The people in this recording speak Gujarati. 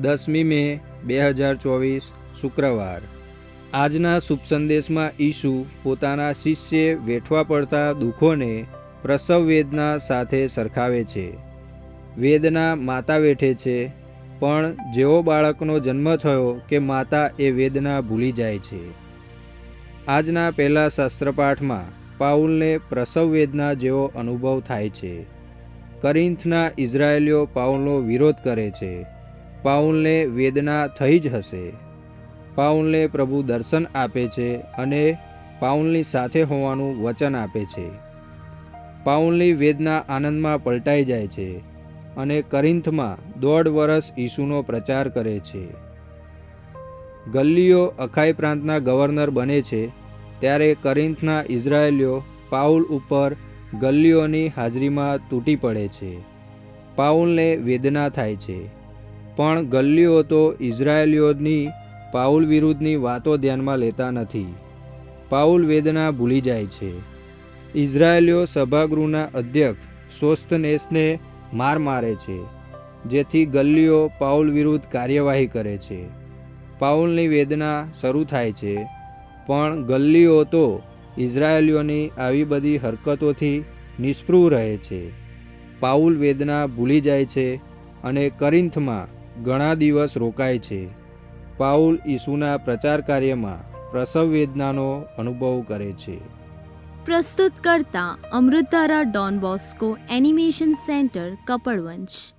દસમી મે, બે હજાર ચોવીસ, શુક્રવાર. આજના શુભ સંદેશમાં ઈસુ પોતાના શિષ્ય વેઠવા પડતા દુઃખોને પ્રસવ વેદના સાથે સરખાવે છે. વેદના માતા વેઠે છે, પણ જેવો બાળકનો જન્મ થયો કે માતા એ વેદના ભૂલી જાય છે. આજના પહેલા શાસ્ત્રપાઠમાં પાઉલને પ્રસવ વેદના જેવો અનુભવ થાય છે. કરિંથના ઇઝરાયેલીઓ પાઉલનો વિરોધ કરે છે. પાઉલને વેદના થઈ જ હશે. પાઉલને પ્રભુ દર્શન આપે છે અને પાઉલની સાથે હોવાનું વચન આપે છે. પાઉલની વેદના આનંદમાં પલટાઈ જાય છે અને કરિંથમાં દોઢ વર્ષ ઈસુનો પ્રચાર કરે છે. ગલ્લીઓ અખાઈ પ્રાંતના ગવર્નર બને છે, ત્યારે કરિંથના ઇઝરાયેલીઓ પાઉલ ઉપર ગલ્લીઓની હાજરીમાં તૂટી પડે છે. પાઉલને વેદના થાય છે. પણ ગલ્લીઓ તો ઇઝરાયેલીઓની પાઉલ વિરુદ્ધની વાતો ધ્યાનમાં લેતા નથી. પાઉલ વેદના ભૂલી જાય છે. ઇઝરાયેલીઓ સભાગૃહના અધ્યક્ષ સોસ્તનેસને માર મારે છે, જેથી ગલ્લીઓ પાઉલ વિરુદ્ધ કાર્યવાહી કરે છે. પાઉલની વેદના શરૂ થાય છે, પણ ગલ્લીઓ તો ઇઝરાયેલીઓની આવી બધી હરકતોથી નિષ્પૃહ રહે છે. પાઉલ વેદના ભૂલી જાય છે અને કરિંથમાં ઘણા દિવસ રોકાય છે. પાઉલ ઈસુના પ્રચાર કાર્યમાં પ્રસવ વેદનાનો અનુભવ કરે છે. પ્રસ્તુત કરતા અમૃતારા Don Bosco animation centre Kapadvanj